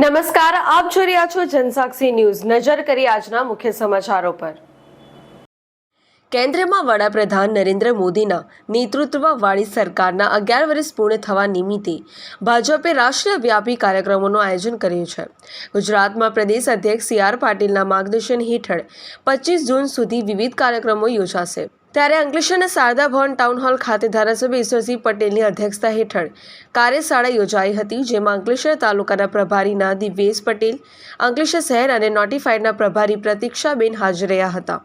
નમસ્કાર, આપ જોઈ રહ્યા છો જનસાક્ષી ન્યૂઝ. નજર કરી આજના મુખ્ય સમાચારો પર. કેન્દ્રમાં વડાપ્રધાન નરેન્દ્ર મોદીના નેતૃત્વવાળી સરકારના અગિયાર વર્ષ પૂર્ણ થવા નિમિત્તે ભાજપે રાષ્ટ્રીય વ્યાપી કાર્યક્રમોનું આયોજન કર્યું છે. ગુજરાતમાં પ્રદેશ અધ્યક્ષ સી આર પાટીલના માર્ગદર્શન હેઠળ પચીસ જૂન સુધી વિવિધ કાર્યક્રમો યોજાશે. ત્યારે અંકલેશ્વરના શારદા ભવન ટાઉન હોલ ખાતે ધારાસભ્ય ઈશ્વરસિંહ પટેલની અધ્યક્ષતા હેઠળ કાર્યશાળા યોજાઈ હતી, જેમાં અંકલેશ્વર તાલુકાના પ્રભારીના દિવ્યેશ પટેલ, અંકલેશ્વર શહેર અને નોટિફાઈડના પ્રભારી પ્રતીક્ષાબેન હાજર રહ્યા હતા.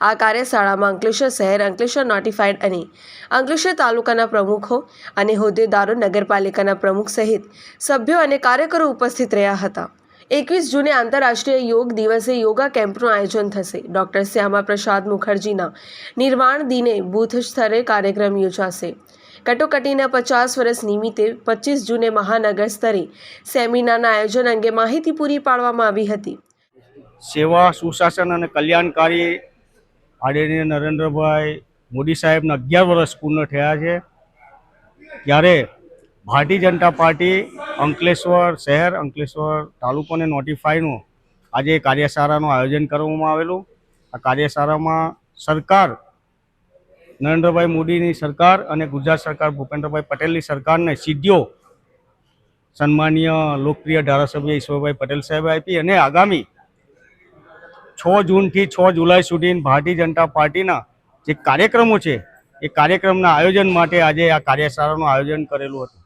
આ કાર્યશાળામાં અંકલેશ્વર શહેર, અંકલેશ્વર નોટિફાઈડ અને અંકલેશ્વર તાલુકાના પ્રમુખો અને હોદ્દેદારો, નગરપાલિકાના પ્રમુખ સહિત સભ્યો અને કાર્યકરો ઉપસ્થિત રહ્યા હતા. એકવીસ જૂને આંતરરાષ્ટ્રીય યોગ દિવસે યોગા કેમ્પનું આયોજન થશે. ડૉક્ટર શ્યામા પ્રસાદ મુખર્જીના નિર્વાણ દિને બૂથ સ્તરે કાર્યક્રમ યોજાશે. કટોકટીના પચાસ વર્ષ નિમિત્તે પચીસ જૂને મહાનગર સ્તરે સેમિનારના આયોજન અંગે માહિતી પૂરી પાડવામાં આવી હતી. સેવા, સુશાસન અને કલ્યાણકારી આદરણીય નરેન્દ્રભાઈ મોદી સાહેબના અગિયાર વર્ષ પૂર્ણ થયા છે. ત્યારે ભારતીય જનતા પાર્ટી અંકલેશ્વર શહેર, અંકલેશ્વર તાલુકો અને નોટિફાઈનું આજે કાર્યશાળાનું આયોજન કરવામાં આવેલું. આ કાર્યશાળામાં સરકાર, નરેન્દ્રભાઈ મોદીની સરકાર અને ગુજરાત સરકાર, ભૂપેન્દ્રભાઈ પટેલની સરકારને સિદ્ધિઓ સન્માનીય લોકપ્રિય ધારાસભ્ય ઈશ્વરભાઈ પટેલ સાહેબે આપી અને આગામી છ જૂનથી છ જુલાઈ સુધી ભારતીય જનતા પાર્ટીના જે કાર્યક્રમો છે, એ કાર્યક્રમના આયોજન માટે આજે આ કાર્યશાળાનું આયોજન કરેલું હતું.